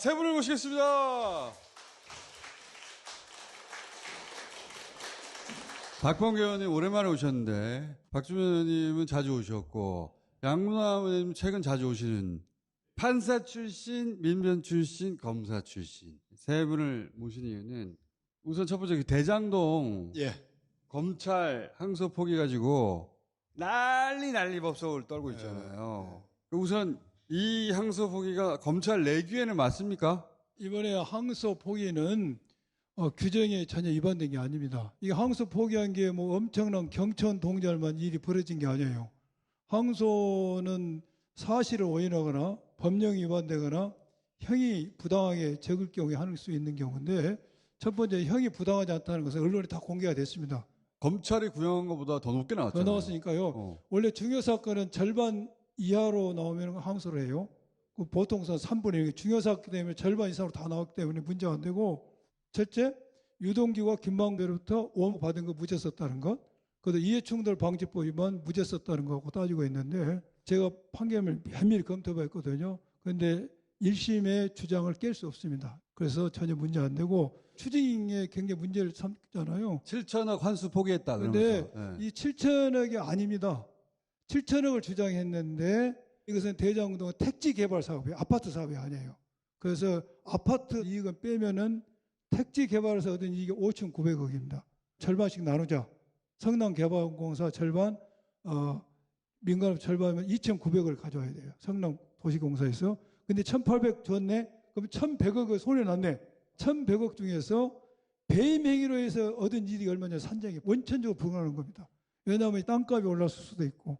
세 분을 모시겠습니다. 박범계 의원님 오랜만에 오셨는데 박주민 의원님은 자주 오셨고 양문화 의원님 최근 자주 오시는 판사 출신, 민변 출신, 검사 출신 세 분을 모신 이유는 우선 첫 번째 그 대장동 예. 검찰 항소 포기 가지고 난리 난리 법석을 떨고 네. 있잖아요. 그 우선 이 항소 포기가 검찰 내규에는 맞습니까? 이번에 항소 포기는 어, 규정에 전혀 위반된 게 아닙니다. 이 항소 포기한 게 뭐 엄청난 경천 동절만 일이 벌어진 게 아니에요. 항소는 사실을 오인하거나 법령 위반되거나 형이 부당하게 적을 경우에 하는 수 있는 경우인데 첫 번째 형이 부당하지 않다는 것은 언론에 다 공개가 됐습니다. 검찰이 구형한 것보다 더 높게 더 나왔잖아요. 나왔으니까요. 어. 원래 중요 사건은 절반 이하로 나오면 항소를 해요. 그 보통상 3분의 1. 중요 사건 되면 절반 이상으로 다 나왔기 때문에 문제가 안 되고 첫째 유동규와 김만배로부터 원고 받은 거 무죄 썼다는 것. 그것도 이해충돌 방지법 위반 무죄 썼다는 거하고 따지고 있는데 제가 판결을 면밀히 검토했거든요. 그런데 1심의 주장을 깰 수 없습니다. 그래서 전혀 문제 안 되고 추징에 굉장히 문제를 삼잖아요. 7천억 환수 포기했다. 근데 그러면서. 예. 이 7천억이 아닙니다. 7천억을 주장했는데 이것은 대장동 택지 개발 사업이 아파트 사업이 아니에요. 그래서 아파트 이익은 빼면은 택지 개발에서 얻은 이익이 5,900억입니다. 절반씩 나누자. 성남 개발공사 절반, 어, 민간업 절반이면 2,900억을 가져와야 돼요. 성남 도시공사에서. 근데 1,800 줬네? 그럼 1,100억을 손해 났네. 1,100억 중에서 배임 행위로 해서 얻은 이익이 얼마냐 산정이 원천적으로 불가능한 겁니다. 왜냐하면 땅값이 올랐을 수도 있고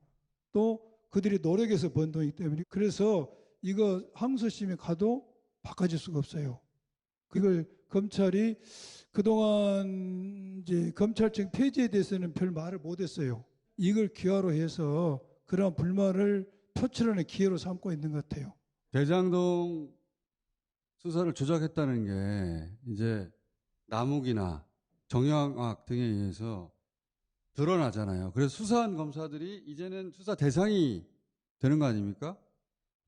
또 그들이 노력해서 번 돈이기 때문에 그래서 이거 항소심에 가도 바꿔줄 수가 없어요. 그걸 검찰이 그동안 이제 검찰청 폐지에 대해서는 별 말을 못했어요. 이걸 기화로 해서 그러한 불만을 표출하는 기회로 삼고 있는 것 같아요. 대장동 수사를 조작했다는 게 이제 남욱이나 정영학 등에 의해서 드러나잖아요. 그래서 수사한 검사들이 이제는 수사 대상이 되는 거 아닙니까?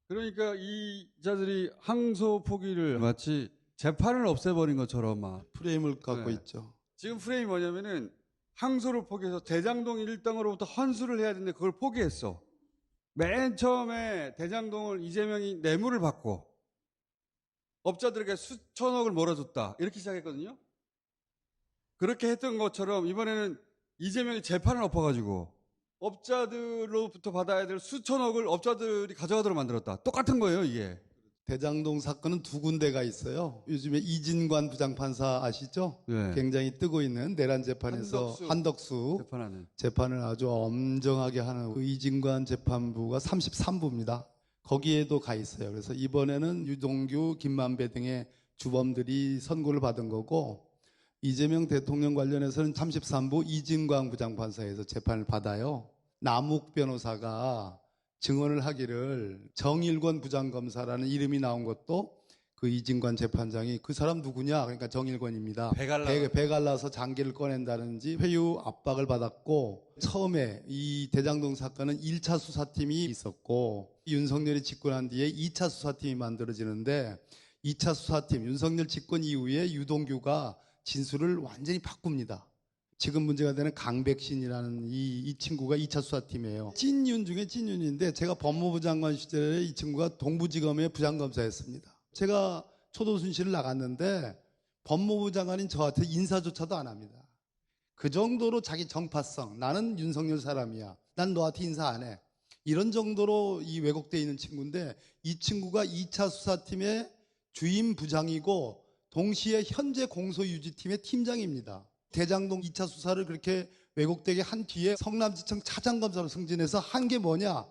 그러니까 이 자들이 항소 포기를 마치 재판을 없애버린 것처럼 막 프레임을 갖고 네. 있죠. 지금 프레임이 뭐냐면은 항소를 포기해서 대장동 일당으로부터 환수를 해야 되는데 그걸 포기했어. 맨 처음에 대장동을 이재명이 뇌물을 받고 업자들에게 수천억을 몰아줬다. 이렇게 시작했거든요. 그렇게 했던 것처럼 이번에는 이재명이 재판을 엎어가지고 업자들로부터 받아야 될 수천억을 업자들이 가져가도록 만들었다. 똑같은 거예요, 이게. 대장동 사건은 두 군데가 있어요. 요즘에 이진관 부장판사 아시죠? 네. 굉장히 뜨고 있는 내란 재판에서 한덕수. 한덕수, 재판하는. 재판을 아주 엄정하게 하는 그 이진관 재판부가 33부입니다. 거기에도 가 있어요. 그래서 이번에는 유동규, 김만배 등의 주범들이 선고를 받은 거고 이재명 대통령 관련해서는 33부 이진광 부장판사에서 재판을 받아요. 남욱 변호사가 증언을 하기를 정일권 부장검사라는 이름이 나온 것도 그 이진관 재판장이 그 사람 누구냐? 그러니까 정일권입니다. 배갈라. 배, 배갈라서 장기를 꺼낸다든지 회유 압박을 받았고 처음에 이 대장동 사건은 1차 수사팀이 있었고 윤석열이 집권한 뒤에 2차 수사팀이 만들어지는데 2차 수사팀 윤석열 집권 이후에 유동규가 진술을 완전히 바꿉니다. 지금 문제가 되는 강백신이라는 이, 이 친구가 2차 수사팀이에요. 찐윤 중에 찐윤인데 제가 법무부 장관 시절에 이 친구가 동부지검의 부장검사였습니다. 제가 초도순실을 나갔는데 법무부 장관인 저한테 인사조차도 안 합니다. 그 정도로 자기 정파성, 나는 윤석열 사람이야. 난 너한테 인사 안 해. 이런 정도로 이 왜곡되어 있는 친구인데 이 친구가 2차 수사팀의 주임 부장이고 동시에 현재 공소유지팀의 팀장입니다. 대장동 2차 수사를 그렇게 왜곡되게 한 뒤에 성남지청 차장검사로 승진해서 한 게 뭐냐?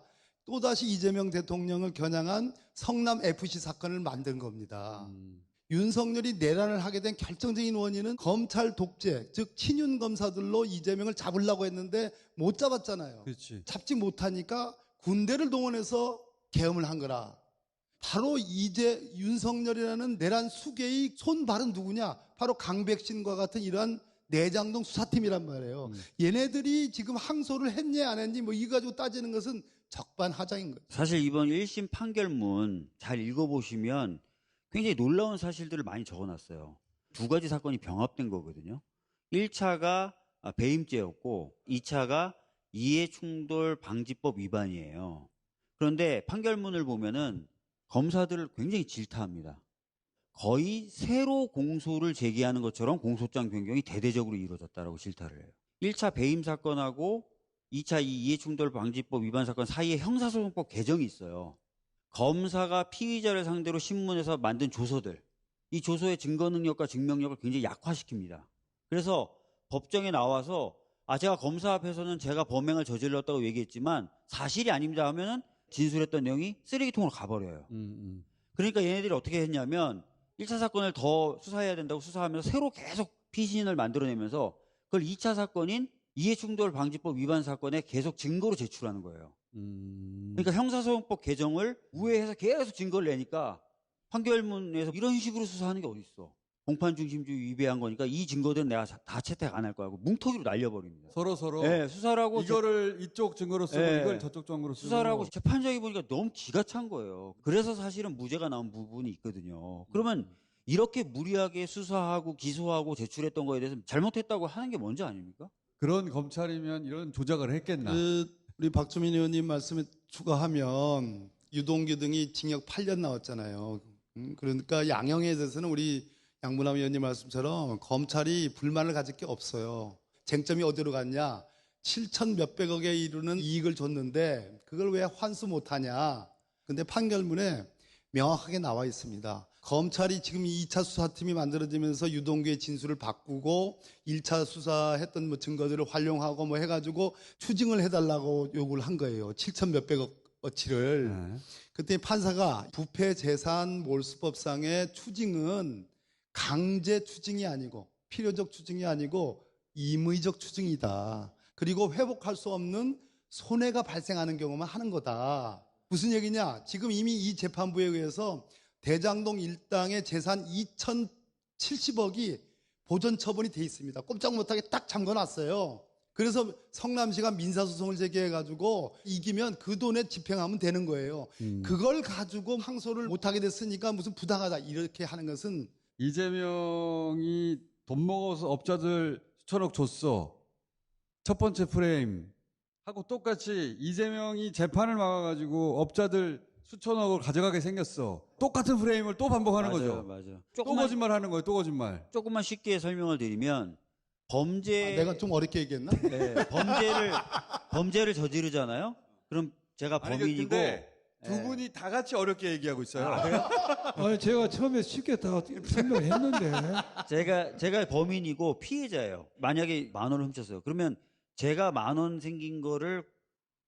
또다시 이재명 대통령을 겨냥한 성남 FC 사건을 만든 겁니다. 음. 윤석열이 내란을 하게 된 결정적인 원인은 검찰 독재, 즉 친윤 검사들로 이재명을 잡으려고 했는데 못 잡았잖아요. 그렇지. 잡지 못하니까 군대를 동원해서 계엄을 한 거라. 바로 이제 윤석열이라는 내란 수계의 손발은 누구냐? 바로 강백신과 같은 이러한 내장동 수사팀이란 말이에요. 음. 얘네들이 지금 항소를 했냐 안 했니 뭐 이거 가지고 따지는 것은 적반하장인 거예요. 사실 이번 1심 판결문 잘 읽어보시면 굉장히 놀라운 사실들을 많이 적어놨어요. 두 가지 사건이 병합된 거거든요. 1차가 배임죄였고 2차가 이해충돌 방지법 위반이에요. 그런데 판결문을 보면은 검사들을 굉장히 질타합니다. 거의 새로 공소를 제기하는 것처럼 공소장 변경이 대대적으로 이루어졌다라고 질타를 해요. 1차 배임 사건하고 2차 이 이해충돌 방지법 위반 사건 사이에 형사소송법 개정이 있어요. 검사가 피의자를 상대로 신문에서 만든 조서들, 이 조서의 증거 능력과 증명력을 굉장히 약화시킵니다. 그래서 법정에 나와서 아 제가 검사 앞에서는 제가 범행을 저질렀다고 얘기했지만 사실이 아닙니다 하면은 진술했던 내용이 쓰레기통으로 가버려요. 음, 그러니까 얘네들이 어떻게 했냐면 1차 사건을 더 수사해야 된다고 수사하면서 새로 계속 피신을 만들어내면서 그걸 2차 사건인 이해충돌 방지법 위반 사건에 계속 증거로 제출하는 거예요. 음. 그러니까 형사소송법 개정을 우회해서 계속 증거를 내니까 판결문에서 이런 식으로 수사하는 게 어딨어. 공판 중심주의 위배한 거니까 이 증거들은 내가 다 채택 안 할 거야 뭉텅이로 날려버립니다. 서로 서로 네, 수사를 하고 이거를 이쪽 증거로 쓰고 네. 이걸 저쪽 증거로 쓰고 수사를 하고 재판장이 보니까 너무 기가 찬 거예요. 그래서 사실은 무죄가 나온 부분이 있거든요. 그러면 이렇게 무리하게 수사하고 기소하고 제출했던 거에 대해서 잘못했다고 하는 게 먼저 아닙니까? 그런 검찰이면 이런 조작을 했겠나? 그 우리 박주민 의원님 말씀에 추가하면 유동규 등이 징역 8년 나왔잖아요. 음, 그러니까 양형에 대해서는 우리 양문남 의원님 말씀처럼 검찰이 불만을 가질 게 없어요. 쟁점이 어디로 갔냐? 7천 몇백억에 이르는 이익을 줬는데 그걸 왜 환수 못하냐? 근데 판결문에 명확하게 나와 있습니다. 검찰이 지금 2차 수사팀이 만들어지면서 유동규의 진술을 바꾸고 1차 수사했던 뭐 증거들을 활용하고 뭐 해가지고 추징을 해달라고 요구를 한 거예요. 7천 몇백억 어치를. 네. 그때 판사가 부패 재산 몰수법상의 추징은 강제 추징이 아니고 필요적 추징이 아니고 임의적 추징이다. 그리고 회복할 수 없는 손해가 발생하는 경우만 하는 거다. 무슨 얘기냐? 지금 이미 이 재판부에 의해서 대장동 일당의 재산 2,070억이 보전 처분이 돼 있습니다. 꼼짝 못하게 딱 잠궈놨어요. 그래서 성남시가 민사소송을 제기해가지고 이기면 그 돈에 집행하면 되는 거예요. 음. 그걸 가지고 항소를 못하게 됐으니까 무슨 부당하다 이렇게 하는 것은 이재명이 돈 먹어서 업자들 수천억 줬어. 첫 번째 프레임 하고 똑같이 이재명이 재판을 막아가지고 업자들 수천억을 가져가게 생겼어. 똑같은 프레임을 또 반복하는 맞아요, 거죠. 맞아요. 또 조금만, 거짓말 하는 거예요. 또 거짓말. 조금만 쉽게 설명을 드리면 범죄 아, 내가 좀 어렵게 얘기했나? 네, 범죄를 범죄를 저지르잖아요. 그럼 제가 아니, 범인이고 근데 두 예. 분이 다 같이 어렵게 얘기하고 있어요. 아니 제가 처음에 쉽게 다 설명을 했는데 제가 제가 범인이고 피해자예요. 만약에 만 원을 훔쳤어요. 그러면 제가 만 원 생긴 거를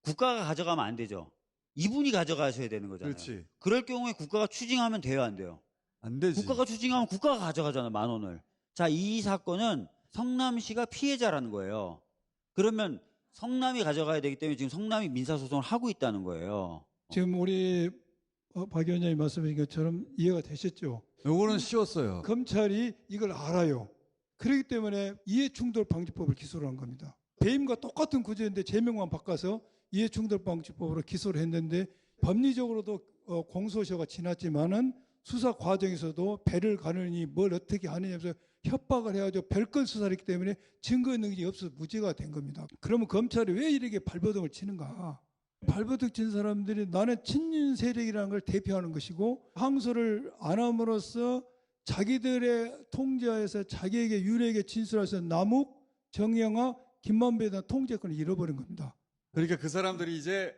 국가가 가져가면 안 되죠. 이분이 가져가셔야 되는 거잖아요. 그렇지. 럴 경우에 국가가 추징하면 돼요, 안 돼요? 안 되지. 국가가 추징하면 국가가 가져가잖아요, 만 원을. 자, 이 사건은 성남시가 피해자라는 거예요. 그러면 성남이 가져가야 되기 때문에 지금 성남이 민사소송을 하고 있다는 거예요. 지금 우리 어, 박 위원장이 말씀하신 것처럼 이해가 되셨죠? 요거는 쉬웠어요. 검찰이 이걸 알아요. 그렇기 때문에 이해충돌 방지법을 기소를 한 겁니다. 배임과 똑같은 구조인데 제명만 바꿔서 이해충돌 방지법으로 기소를 했는데 법리적으로도 어, 공소시효가 지났지만은 수사 과정에서도 배를 가느니 뭘 어떻게 하느냐면서 협박을 해가지고 별건 수사를 했기 때문에 증거 능력이 없어서 무죄가 된 겁니다. 그러면 검찰이 왜 이렇게 발버둥을 치는가? 발버둥 친 사람들이 나는 친윤 세력이라는 걸 대표하는 것이고 항소를 안 함으로써 자기들의 통제하에서 자기에게 유리하게 진술해서 남욱, 정영아, 김만배에 대한 통제권을 잃어버린 겁니다. 그러니까 그 사람들이 이제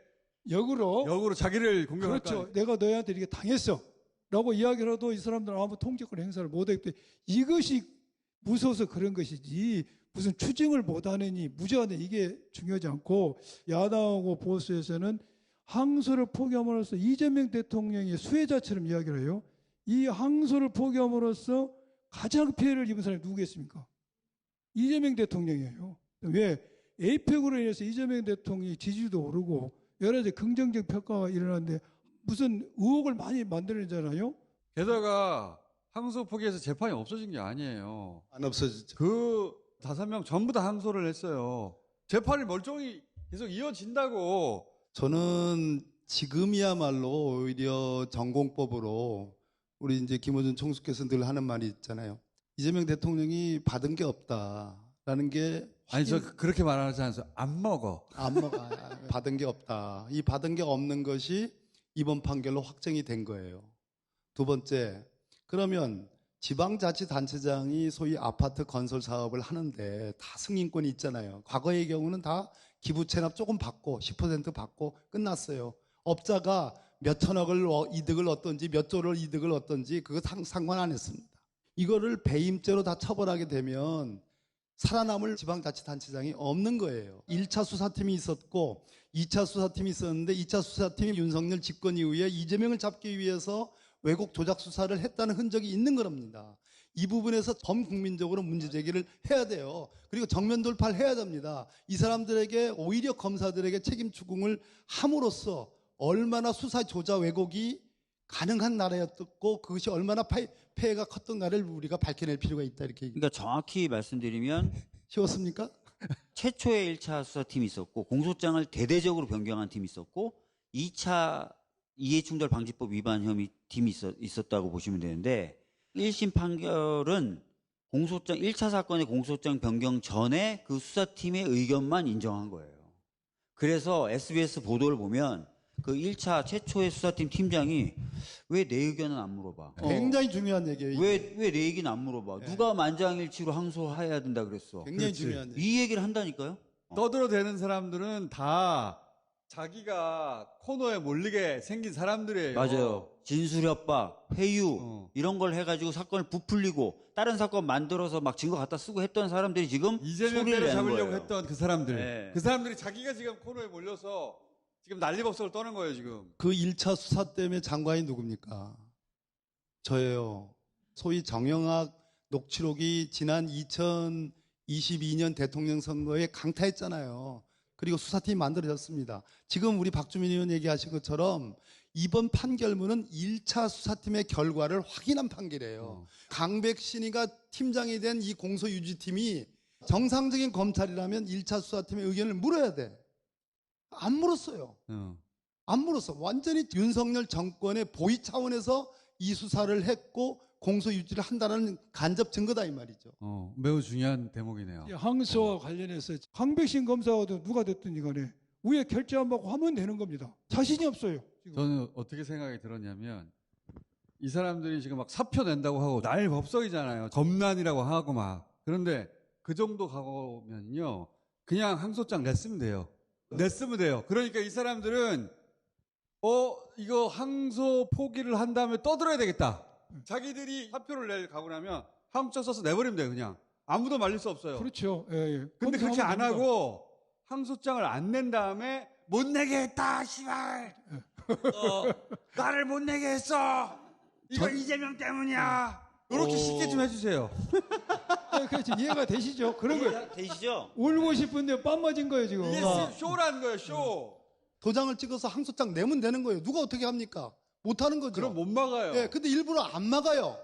역으로 역으로 자기를 공격할? 그렇죠. 내가 너희한테 이렇게 당했어. 라고 이야기를 해도 이 사람들은 아무 통제권 행사를 못하기 때문에 이것이 무서워서 그런 것이지 무슨 추징을 못하느니 되 이게 중요하지 않고 야당하고 보수에서는 항소를 포기함으로써 이재명 대통령이 수혜자처럼 이야기를 해요. 이 항소를 포기함으로써 가장 피해를 입은 사람이 누구겠습니까? 이재명 대통령이에요. 왜? 에이펙으로 인해서 이재명 대통령이 지지도 오르고 여러 가지 긍정적 평가가 일어나는데 무슨 의혹을 많이 만들어내잖아요. 게다가 항소 포기해서 재판이 없어진 게 아니에요. 안 없어지죠. 그 다섯 명 전부 다 항소를 했어요. 재판이 멀쩡히 계속 이어진다고. 저는 지금이야말로 오히려 전공법으로 우리 이제 김호준 총수께서 늘 하는 말이 있잖아요. 이재명 대통령이 받은 게 없다라는 게 아니 저 그렇게 말하지 않아서 안 먹어. 안 먹어. 아, 받은 게 없다. 이 받은 게 없는 것이 이번 판결로 확정이 된 거예요. 두 번째, 그러면 지방자치단체장이 소위 아파트 건설 사업을 하는데 다 승인권이 있잖아요. 과거의 경우는 다 기부 체납 조금 받고 10% 받고 끝났어요. 업자가 몇 천억을 어- 이득을 얻던지 몇 조를 이득을 얻던지 그거 상, 상관 안 했습니다. 이거를 배임죄로 다 처벌하게 되면 살아남을 지방자치단체장이 없는 거예요. 1차 수사팀이 있었고 2차 수사팀이 있었는데 2차 수사팀이 윤석열 집권 이후에 이재명을 잡기 위해서 왜곡 조작 수사를 했다는 흔적이 있는 겁니다. 이 부분에서 범국민적으로 문제 제기를 해야 돼요. 그리고 정면 돌파를 해야 됩니다. 이 사람들에게 오히려 검사들에게 책임 추궁을 함으로써 얼마나 수사 조작 왜곡이 가능한 나라였고 그것이 얼마나 파- 폐해가 컸던 나를 우리가 밝혀낼 필요가 있다 이렇게 그러니까 정확히 말씀드리면 쉬웠습니까? 최초의 1차 수사팀이 있었고 공소장을 대대적으로 변경한 팀이 있었고 2차 이해충돌 방지법 위반 혐의 팀이 있었, 있었 다고 보시면 되는데 1심 판결은 공소장 1차 사건의 공소장 변경 전에 그 수사팀의 의견만 인정한 거예요. 그래서 SBS 보도를 보면 그 1차 최초의 수사팀 팀장이 왜 내 의견은 안 물어봐? 굉장히 중요한 얘기예요. 이게. 왜왜 내 얘기는 안 물어봐? 누가 만장일치로 항소해야 된다 그랬어? 굉장히 그렇지. 중요한 얘기. 이 얘기를 한다니까요? 떠들어 대는 사람들은 다 자기가 코너에 몰리게 생긴 사람들이에요. 맞아요. 진술협박, 회유 어. 이런 걸 해가지고 사건을 부풀리고 다른 사건 만들어서 막 증거 갖다 쓰고 했던 사람들이 지금 이재명 소리를 때려 잡으려고 거예요. 했던 그 사람들. 네. 그 사람들이 자기가 지금 코너에 몰려서 지금 난리법석을 떠는 거예요 지금. 그 1차 수사 때문에 장관이 누굽니까? 저예요. 소위 정영학 녹취록이 지난 2022년 대통령 선거에 강타했잖아요. 그리고 수사팀이 만들어졌습니다. 지금 우리 박주민 의원 얘기하신 것처럼 이번 판결문은 1차 수사팀의 결과를 확인한 판결이에요. 어. 강백신이가 팀장이 된 이 공소유지팀이 정상적인 검찰이라면 1차 수사팀의 의견을 물어야 돼. 안 물었어요. 어. 안 물었어. 완전히 윤석열 정권의 보위 차원에서 이 수사를 했고 공소 유지를 한다는 간접 증거다 이 말이죠. 어, 매우 중요한 대목이네요. 이 항소와 관련해서 황백신 검사와도 누가 됐든 이간에 위에 결제 안 받고 하면 되는 겁니다. 자신이 없어요. 지금. 저는 어떻게 생각이 들었냐면 이 사람들이 지금 막 사표 낸다고 하고 날 법석이잖아요. 검난이라고 하고 막 그런데 그 정도 가면요 그냥 항소장 냈으면 돼요. 냈으면 돼요. 그러니까 이 사람들은 어 이거 항소 포기를 한 다음에 떠들어야 되겠다. 자기들이 사표를 낼 가고 나면 항소장 써서 내버리면 돼요. 그냥 아무도 말릴 수 없어요. 그렇죠. 예, 예. 근데 그렇게 안 됩니다. 하고 항소장을 안 낸 다음에 못 내게 했다 씨발 어, 나를 못 내게 했어 이거 이재명 때문이야 이렇게 오. 쉽게 좀 해주세요 예, 그렇죠. 이해가 되시죠? 그런 거 되시죠? 울고 싶은데 빰 맞은 거예요 지금. 이게 쇼라는 거예요 쇼 도장을 찍어서 항소장 내면 되는 거예요. 누가 어떻게 합니까? 못 하는 거죠. 그럼 못 막아요 예, 근데 일부러 안 막아요.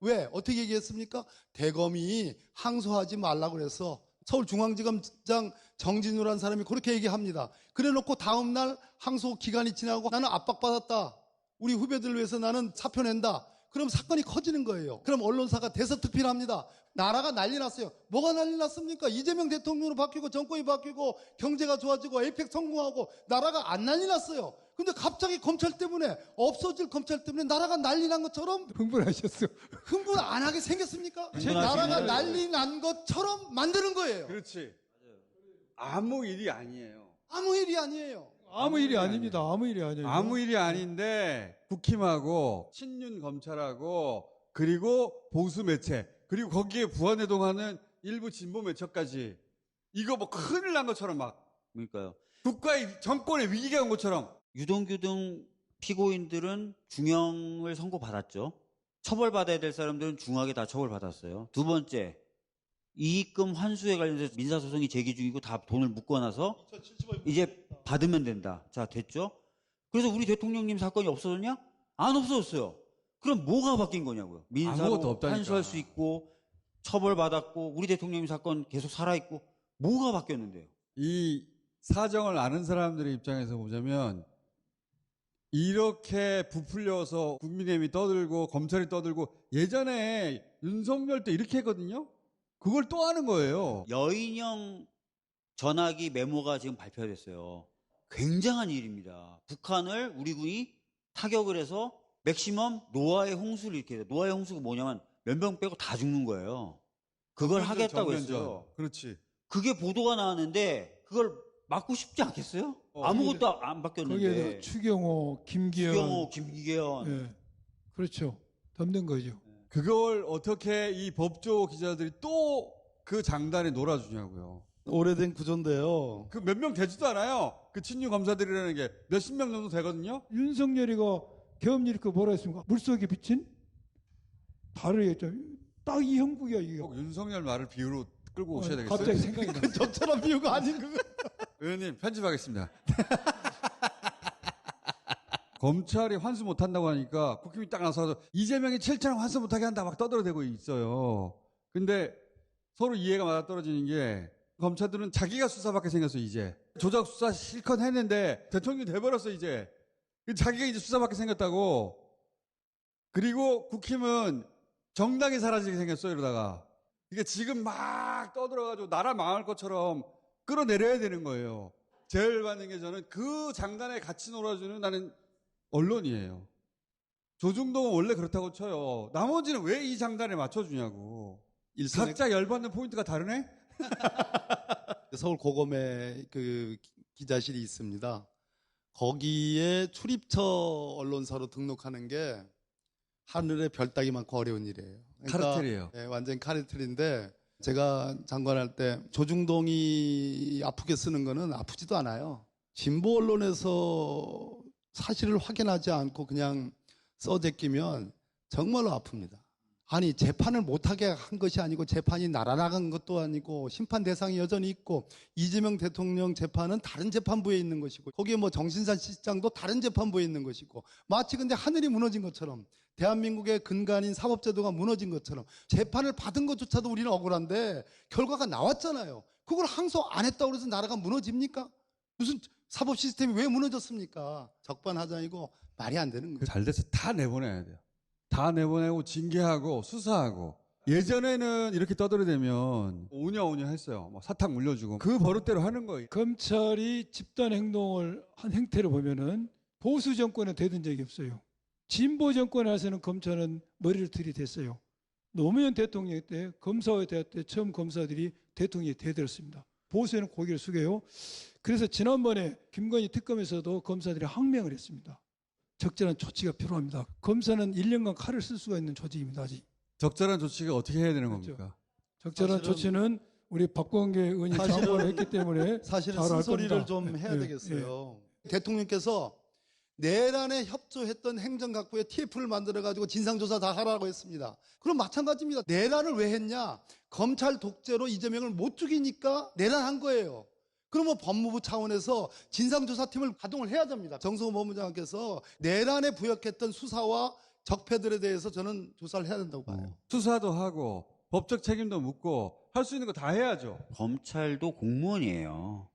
왜? 어떻게 얘기했습니까? 대검이 항소하지 말라고 그래서 서울중앙지검장 정진우라는 사람이 그렇게 얘기합니다. 그래 놓고 다음날 항소 기간이 지나고 나는 압박받았다. 우리 후배들 위해서 나는 사표 낸다. 그럼 사건이 커지는 거예요. 그럼 언론사가 대서특필 합니다. 나라가 난리 났어요. 뭐가 난리 났습니까? 이재명 대통령으로 바뀌고 정권이 바뀌고 경제가 좋아지고 에이펙 성공하고 나라가 안 난리 났어요. 근데 갑자기 검찰 때문에 없어질 검찰 때문에 나라가 난리 난 것처럼 흥분하셨어. 흥분 안 하게 생겼습니까? 흥분하시네. 나라가 난리 난 것처럼 만드는 거예요. 그렇지 아무 일이 아니에요 아무 일이 아니에요. 아무 일이 아닙니다. 아무 일이 아니에요. 아무 일이 아닌데 국힘하고 친윤 검찰하고 그리고 보수 매체 그리고 거기에 부안해동하는 일부 진보 매체까지 이거 뭐 큰일 난 것처럼 막 그러니까요. 국가의 정권의 위기가 온 것처럼 유동규 등 피고인들은 중형을 선고받았죠. 처벌받아야 될 사람들은 중하게 다 처벌받았어요. 두 번째, 이익금 환수에 관련해서 민사소송이 제기 중이고 다 돈을 묶어놔서 이제 받으면 된다. 자, 됐죠? 그래서 우리 대통령님 사건이 없어졌냐? 안 없어졌어요. 그럼 뭐가 바뀐 거냐고요. 민사로. 환수할 수 있고, 처벌받았고, 우리 대통령님 사건 계속 살아있고, 뭐가 바뀌었는데요? 이 사정을 아는 사람들의 입장에서 보자면 이렇게 부풀려서 국민의힘이 떠들고 검찰이 떠들고 예전에 윤석열 때 이렇게 했거든요. 그걸 또 하는 거예요. 여인형 전화기 메모가 지금 발표됐어요. 굉장한 일입니다. 북한을 우리 군이 타격을 해서 맥시멈 노아의 홍수를 이렇게 해요. 노아의 홍수가 뭐냐면 몇 명 빼고 다 죽는 거예요. 그걸 정면전, 하겠다고 정면전. 했어요. 그렇지. 그게 보도가 나왔는데 그걸 막고 싶지 않겠어요? 어, 아무것도 안 바뀌었는데. 거기에도 추경호, 김기현, 추경호, 김기현. 예, 그렇죠. 덤든 거죠. 그걸 어떻게 이 법조 기자들이 또 그 장단에 놀아주냐고요. 오래된 구조인데요. 그 몇 명 되지도 않아요. 그 친유 검사들이라는 게 몇십 명 정도 되거든요. 윤석열이가 계엄 일으켜 뭐라 했습니까? 물속에 비친 다르겠죠. 딱 이 형국이야 이게. 꼭 윤석열 말을 비유로 끌고 오셔야 되겠어요. 갑자기 생각이 나. 그 적절한 비유가 아닌 그거. 의원님 편집하겠습니다. 검찰이 환수 못한다고 하니까 국힘이 딱 나서서 이재명이 7천원 환수 못하게 한다 막 떠들어대고 있어요. 근데 서로 이해가 맞아 떨어지는 게 검찰들은 자기가 수사받게 생겼어 이제 조작 수사 실컷 했는데 대통령이 돼버렸어 이제 자기가 이제 수사받게 생겼다고 그리고 국힘은 정당이 사라지게 생겼어 이러다가 이게 지금 막 떠들어가지고 나라 망할 것처럼 끌어내려야 되는 거예요. 제일 받는 게 저는 그 장단에 같이 놀아주는 나는 언론이에요. 조중동은 원래 그렇다고 쳐요. 나머지는 왜 이 장단에 맞춰주냐고. 일선에 각자 열받는 포인트가 다르네? 서울 고검에 그 기- 기자실이 있습니다. 거기에 출입처 언론사로 등록하는 게 하늘에 별 따기 많고 어려운 일이에요. 그러니까 카르텔이에요. 예, 완전 카르텔인데 제가 장관할 때 조중동이 아프게 쓰는 거는 아프지도 않아요. 진보 언론에서 사실을 확인하지 않고 그냥 써제끼면 정말로 아픕니다. 아니 재판을 못하게 한 것이 아니고 재판이 날아나간 것도 아니고 심판 대상이 여전히 있고 이재명 대통령 재판은 다른 재판부에 있는 것이고 거기에 뭐 정신산 시장도 다른 재판부에 있는 것이고 마치 근데 하늘이 무너진 것처럼 대한민국의 근간인 사법제도가 무너진 것처럼 재판을 받은 것조차도 우리는 억울한데 결과가 나왔잖아요. 그걸 항소 안 했다고 해서 나라가 무너집니까? 무슨 사법 시스템이 왜 무너졌습니까? 적반하장이고 말이 안 되는 거예요. 잘 돼서 다 내보내야 돼요. 다 내보내고 징계하고 수사하고 예전에는 이렇게 떠들어대면 오냐 오냐 했어요. 뭐 사탕 물려주고 그 버릇대로 하는 거예요. 검찰이 집단 행동을 한 행태를 보면은 보수 정권에 되던 적이 없어요. 진보 정권에 와서는 검찰은 머리를 들이댔어요. 노무현 대통령 때 검사회 대학 때 처음 검사들이 대통령이 대들었습니다. 보수에는 고개를 숙여요. 그래서 지난번에 김건희 특검에서도 검사들이 항명을 했습니다. 적절한 조치가 필요합니다. 검사는 1년간 칼을 쓸 수가 있는 조직입니다. 아직. 적절한 조치가 어떻게 해야 되는 그렇죠. 겁니까? 적절한 사실은- 조치는 우리 박광계 의원이 사실은- 장관을 했기 때문에 사실은 쓴소리를. 좀 해야 예, 되겠어요. 대통령께서 내란에 협조했던 행정각부에 TF를 만들어가지고 진상조사 다 하라고 했습니다. 그럼 마찬가지입니다. 내란을 왜 했냐? 검찰 독재로 이재명을 못 죽이니까 내란한 거예요. 그러면 법무부 차원에서 진상조사팀을 가동을 해야 됩니다. 정성호 법무장관께서 내란에 부역했던 수사와 적폐들에 대해서 저는 조사를 해야 된다고 봐요. 수사도 하고 법적 책임도 묻고 할 수 있는 거 다 해야죠. 검찰도 공무원이에요.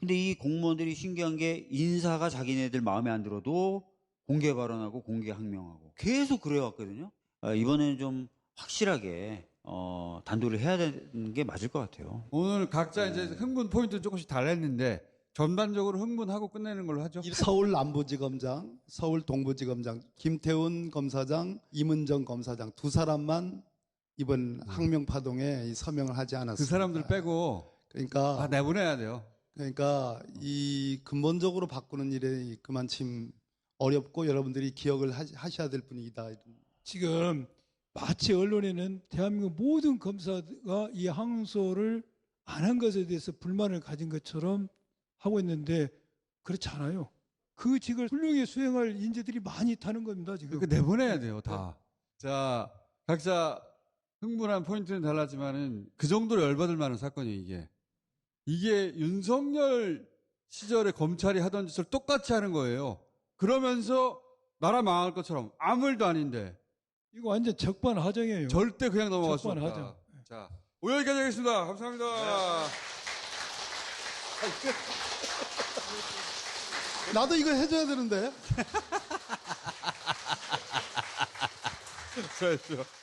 근데 이 공무원들이 신기한 게 인사가 자기네들 마음에 안 들어도 공개 발언하고 공개 항명하고 계속 그래왔거든요. 아, 이번에는 좀 확실하게 어, 단도를 해야 되는 게 맞을 것 같아요. 오늘 각자 이제 흥분 포인트 조금씩 달랬는데 전반적으로 흥분하고 끝내는 걸로 하죠. 서울 남부지검장, 서울 동부지검장, 김태훈 검사장, 임은정 검사장 두 사람만 이번 항명 파동에 이 서명을 하지 않았습니다. 그 사람들 빼고 다 그러니까 내보내야 돼요. 그러니까 이 근본적으로 바꾸는 일이 그만큼 어렵고 여러분들이 기억을 하- 하셔야 될 분위기다. 지금 마치 언론에는 대한민국 모든 검사가 이 항소를 안 한 것에 대해서 불만을 가진 것처럼 하고 있는데 그렇지 않아요. 그 직을 훌륭히 수행할 인재들이 많이 타는 겁니다. 지금. 그러니까 내보내야 돼요, 다. 자, 각자 흥분한 포인트는 달랐지만은 그 정도로 열받을 만한 사건이에요, 이게. 이게 윤석열 시절에 검찰이 하던 짓을 똑같이 하는 거예요. 그러면서 나라 망할 것처럼 아무 일도 아닌데 이거 완전 적반하장이에요. 절대 그냥 넘어갈 수 없다. 적반하장. 자, 오여기까지 하겠습니다. 감사합니다. 나도 이거 해줘야 되는데. 수고하셨습니다.